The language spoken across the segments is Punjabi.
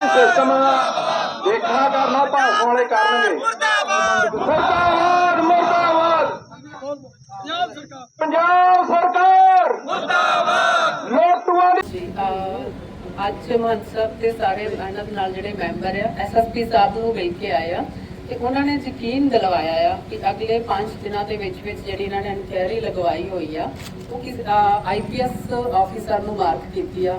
ਸਿਸਟਮ ਦੇਖਣਾ ਕਰਨਾ ਭਾਸ਼ਣ ਵਾਲੇ ਕਰਨਗੇ। ਮੁਰਦਾਬਾਦ ਮੁਰਦਾਬਾਦ। ਪੰਜਾਬ ਸਰਕਾਰ। ਮੁਰਦਾਬਾਦ ਲੋਟੂਆਂ ਦੀ ਜੀ ਅਹ ਅੱਜ ਤੇ ਸਾਰੇ ਇਹਨਾਂ ਦੇ ਨਾਲ ਜਿਹੜੇ ਮੈਂਬਰ ਆ ਐਸਐਸਪੀ ਸਾਹਿਬ ਨੂੰ ਮਿਲ ਕੇ ਆਏ ਆ ਤੇ ਉਹਨਾਂ ਨੇ ਯਕੀਨ ਦਿਲਵਾਇਆ ਆ ਕਿ ਅਗਲੇ 5 ਦਿਨਾਂ ਦੇ ਵਿੱਚ ਵਿੱਚ ਜਿਹੜੀ ਇਹਨਾਂ ਨੇ ਇਨਕੁਆਇਰੀ ਲਗਵਾਈ ਹੋਈ ਆ, ਉਹ ਕਿਸ ਆਈਪੀਐਸ ਆਫੀਸਰ ਨੂੰ ਮਾਰਕ ਕੀਤੀ ਆ।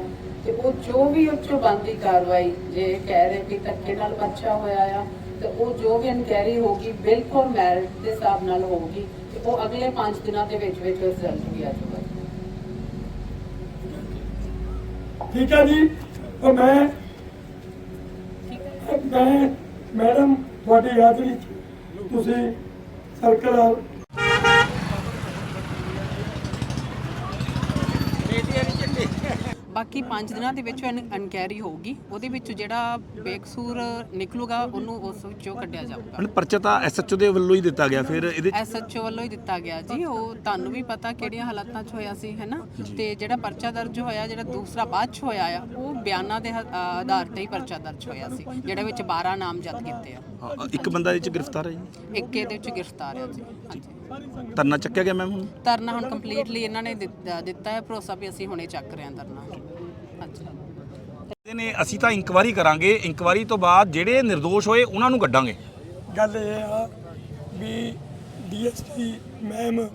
ਤੇ ਉਹ ਜੋ ਵੀ ਉਹ 'ਚੋਂ ਬਣਦੀ ਕਾਰਵਾਈ ਜੇ ਕਹਿ ਰਹੇ ਕਿ ਧੱਕੇ ਨਾਲ ਬੱਚਾ ਹੋਇਆ ਆ ਤੇ ਉਹ ਜੋ ਵੀ ਇਨਕੁਆਇਰੀ ਹੋਗੀ ਬਿਲਕੁਲ ਮੈਰਿਟ ਦੇ ਹਿਸਾਬ ਨਾਲ ਹੋਊਗੀ ਤੇ ਉਹ ਅਗਲੇ 5 ਦਿਨਾਂ ਦੇ ਵਿੱਚ ਵਿੱਚ ਰਿਜ਼ਲਟ ਵੀ ਆ ਜਾਊਗਾ। ਠੀਕ ਹੈ ਜੀ ਉਹ ਮੈਂ ਮੈਂ ਮੈਡਮ ਤੁਹਾਡੀ ਹਾਜ਼ਰੀ ਤੁਸੀਂ ਸਰਕਲ ਬਾਕੀ 5 ਦਿਨਾਂ ਦੇ ਵਿੱਚ ਇਨਕੁਆਇਰੀ ਹੋਊਗੀ ਉਹਦੇ ਵਿੱਚ ਜਿਹੜਾ ਬੇਕਸੂਰ ਨਿਕਲੂਗਾ ਉਹਨੂੰ ਉਸ ਵਿੱਚੋਂ ਕੱਢਿਆ ਜਾਊਗਾ। ਹੁਣ ਪਰਚਾ ਤਾਂ ਐਸਐਚਓ ਦੇ ਵੱਲੋਂ ਹੀ ਦਿੱਤਾ ਗਿਆ ਫਿਰ ਇਹਦੇ ਐਸਐਚਓ ਵੱਲੋਂ ਹੀ ਦਿੱਤਾ ਗਿਆ ਜੀ ਉਹ ਤੁਹਾਨੂੰ ਵੀ ਪਤਾ ਕਿਹੜੀਆਂ ਹਾਲਾਤਾਂ 'ਚ ਹੋਇਆ ਸੀ ਹੈਨਾ? ਤੇ ਜਿਹੜਾ ਪਰਚਾ ਦਰਜ ਹੋਇਆ ਜਿਹੜਾ ਦੂਸਰਾ ਬਾਅਦ 'ਚ ਹੋਇਆ ਆ ਉਹ ਬਿਆਨਾਂ ਦੇ ਆਧਾਰ ਤੇ ਹੀ ਪਰਚਾ ਦਰਜ ਹੋਇਆ ਸੀ ਜਿਹੜਾ ਵਿੱਚ 12 ਨਾਮਜ਼ਦ ਕੀਤੇ ਆ। ਇੱਕ ਬੰਦਾ ਇਹ ਚ ਗ੍ਰਿਫਤਾਰ ਹੈ ਜੀ? ਇੱਕ ਇਹਦੇ ਵਿੱਚ ਗ੍ਰਿਫਤਾਰ ਹੈ ਜੀ ਹਾਂਜੀ। ਧਰਨਾ ਚੱਕਿਆ ਗਿਆ ਮੈਮ ਹੁਣ? ਧਰਨਾ ਹੁਣ ਕੰਪਲੀਟਲੀ ਇਹਨਾਂ ਨੇ ਦਿੱਤਾ ਦਿੱਤਾ ਹੈ। ਭਰੋਸਾ ਵੀ ਅਸੀਂ ਹੁਣੇ ਚੱਕ ਰਹੇ ਹਾਂ ਧਰਨਾ। ਹਾਂਜੀ ਨੇ ਅਸੀਂ ਤਾਂ ਇਨਕੁਆਰੀ ਕਰਾਂਗੇ। ਇਨਕੁਆਰੀ ਤੋਂ ਬਾਅਦ ਜਿਹੜੇ ਨਿਰਦੋਸ਼ ਹੋਏ ਉਹਨਾਂ ਨੂੰ ਕੱਢਾਂਗੇ। ਗੱਲ ਇਹ ਆ ਵੀ ਡੀਐਸਪੀ ਮੈਮ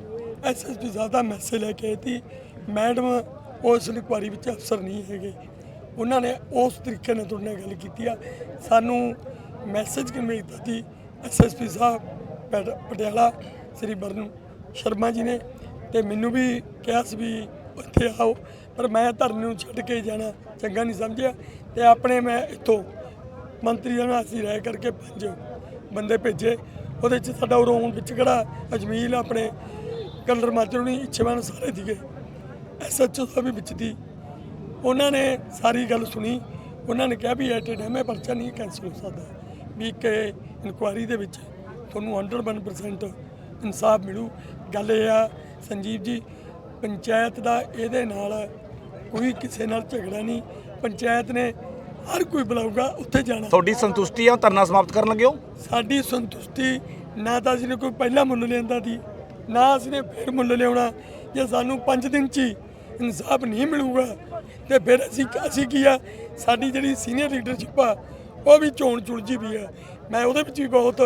ਐਸਐਸਪੀ ਸਾਹਿਬ ਦਾ ਮੈਸੇਜ ਲੈ ਕੇ ਆਈ ਸੀ। ਮੈਡਮ ਉਸ ਇਨਕੁਆਰੀ ਵਿੱਚ ਅਫਸਰ ਨਹੀਂ ਹੈਗੇ। ਉਹਨਾਂ ਨੇ ਉਸ ਤਰੀਕੇ ਨਾਲ ਤੁਹਾਡੇ ਨਾਲ ਗੱਲ ਕੀਤੀ ਆ। ਸਾਨੂੰ ਮੈਸੇਜ ਕਿਵੇਂ ਦਿੱਤਾ ਸੀ? ਐਸਐਸਪੀ ਸਾਹਿਬ ਪਟ- ਪਟਿਆਲਾ ਸ੍ਰੀ ਬਰਨ ਸ਼ਰਮਾ ਜੀ ਨੇ ਤੇ ਮੈਨੂੰ ਵੀ ਕਿਹਾ ਸੀ ਵੀ ਇੱਥੇ ਆਓ, ਪਰ ਮੈਂ ਧਰਨੇ ਨੂੰ ਛੱਡ ਕੇ ਜਾਣਾ ਚੰਗਾ ਨਹੀਂ ਸਮਝਿਆ ਤੇ ਆਪਣੇ ਮੈਂ ਇੱਥੋਂ ਮੰਤਰੀ ਨਾਲ ਅਸੀਂ ਰਹਿ ਕਰਕੇ ਪੰਜ ਬੰਦੇ ਭੇਜੇ। ਉਹਦੇ ਚ ਸਾਡਾ ਉਰੋਂ ਵਿੱਚ ਕਿਹੜਾ ਅਜਮੀਲ ਆਪਣੇ ਕਲਰ ਮਾਜਰੋਣੀ ਇੱਛੇਵਾਨ ਸਾਰੇ ਸੀਗੇ। ਐਸਐਚਓ ਸਾਹਿਬ ਵੀ ਵਿੱਚ ਦੀ ਉਹਨਾਂ ਨੇ ਸਾਰੀ ਗੱਲ ਸੁਣੀ। ਉਹਨਾਂ ਨੇ ਕਿਹਾ ਵੀ ਐਟ ਏ ਟਾਈਮ ਇਹ ਪਰਚਾ ਨਹੀਂ ਕੈਂਸਲ ਹੋ ਸਕਦਾ। ਵੀ ਕਿ ਇਨਕੁਆਰੀ ਦੇ ਵਿੱਚ ਤੁਹਾਨੂੰ 101% ਇਨਸਾਫ ਮਿਲੂ। ਗੱਲ ਇਹ ਆ ਸੰਜੀਵ ਜੀ ਪੰਚਾਇਤ ਦਾ ਇਹਦੇ ਨਾਲ ਕੋਈ ਕਿਸੇ ਨਾਲ ਝਗੜਾ ਨਹੀਂ। ਪੰਚਾਇਤ ਨੇ ਹਰ ਕੋਈ ਬੁਲਾਊਗਾ ਉੱਥੇ ਜਾਣਾ। ਤੁਹਾਡੀ ਸੰਤੁਸ਼ਟੀ ਆ ਧਰਨਾ ਸਮਾਪਤ ਕਰਨ ਲੱਗੇ ਹੋ? ਸਾਡੀ ਸੰਤੁਸ਼ਟੀ ਨਾ ਤਾਂ ਅਸੀਂ ਨੇ ਕੋਈ ਪਹਿਲਾ ਮੁੱਲ ਲਿਆਂਦਾ ਸੀ ਨਾ ਅਸੀਂ ਨੇ ਫਿਰ ਮੁੱਲ ਲਿਆਉਣਾ। ਜੇ ਸਾਨੂੰ 5 ਦਿਨ ਚ ਇਨਸਾਫ ਨਹੀਂ ਮਿਲੂਗਾ ਤੇ ਫਿਰ ਅਸੀਂ ਅਸੀਂ ਕੀ ਆ? ਸਾਡੀ ਜਿਹੜੀ ਸੀਨੀਅਰ ਲੀਡਰਸ਼ਿਪ ਆ ਉਹ ਵੀ ਚੋਣ ਚੁਲਜੀ ਵੀ ਆ। ਮੈਂ ਉਹਦੇ ਵਿੱਚ ਵੀ ਬਹੁਤ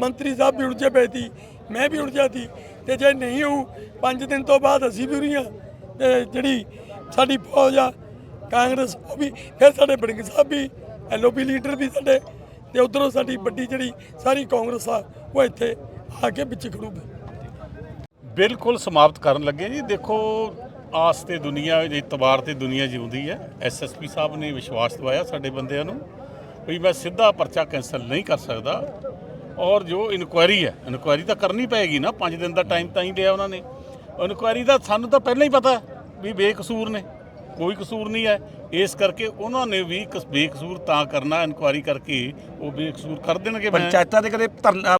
ਮੰਤਰੀ ਸਾਹਿਬ ਵੀ ਉਲਝੇ ਪਏ ਸੀ, ਮੈਂ ਵੀ ਉਲਝਿਆ ਸੀ ਤੇ ਜੇ ਨਹੀਂ ਹੋਊ 5 ਦਿਨ ਤੋਂ ਬਾਅਦ ਅਸੀਂ ਵੀ ਉਰੀਆਂ ਤੇ ਜਿਹੜੀ ਸਾਡੀ ਫੌਜ ਆ, ਕਾਂਗਰਸ ਉਹ ਵੀ, ਫਿਰ ਸਾਡੇ ਬੜਿੰਗ ਸਾਹਿਬ ਵੀ ਐਲਓਪੀ ਲੀਡਰ ਵੀ ਸਾਡੇ, ਤੇ ਉਧਰੋਂ ਸਾਡੀ ਵੱਡੀ ਜਿਹੜੀ ਸਾਰੀ ਕਾਂਗਰਸ ਆ, ਉਹ ਇੱਥੇ ਆ ਕੇ ਵਿੱਚ ਖੜੂਗੀ ਬਿਲਕੁਲ ਸਮਾਪਤ ਕਰਨ ਲੱਗੇ ਜੀ। ਦੇਖੋ, ਆਸ ਤੇ ਦੁਨੀਆ ਦੇ ਇਤਬਾਰ ਤੇ ਦੁਨੀਆ ਜਿਉਂਦੀ ਹੈ। ਐਸਐਸਪੀ ਸਾਹਿਬ ਨੇ ਵਿਸ਼ਵਾਸ ਦਿਵਾਇਆ ਸਾਡੇ ਬੰਦਿਆਂ ਨੂੰ, ਵੀ ਮੈਂ ਸਿੱਧਾ ਪਰਚਾ ਕੈਂਸਲ ਨਹੀਂ ਕਰ ਸਕਦਾ। ਔਰ ਜੋ ਇਨਕੁਆਇਰੀ ਹੈ, ਇਨਕੁਆਇਰੀ ਤਾਂ ਕਰਨੀ ਪਏਗੀ ਨਾ 5 ਦਿਨ ਦਾ ਟਾਈਮ ਤਾਂ ਹੀ ਲਿਆ ਉਹਨਾਂ ਨੇ। ਇਨਕੁਆਇਰੀ ਦਾ ਸਾਨੂੰ ਤਾਂ ਪਹਿਲਾਂ ਹੀ ਪਤਾ ਵੀ ਬੇਕਸੂਰ ਨੇ, ਕੋਈ ਕਸੂਰ ਨਹੀਂ ਹੈ। ਇਸ ਕਰਕੇ ਉਹਨਾਂ ਨੇ ਵੀ ਕਸ- ਬੇਕਸੂਰ ਤਾਂ ਕਰਨਾ, ਇਨਕੁਆਇਰੀ ਕਰਕੇ ਉਹ ਬੇਕਸੂਰ ਕਰ ਦੇਣਗੇ ਪੰਚਾਇਤਾਂ ਦੇ ਕਦੇ ਧਰਨਾ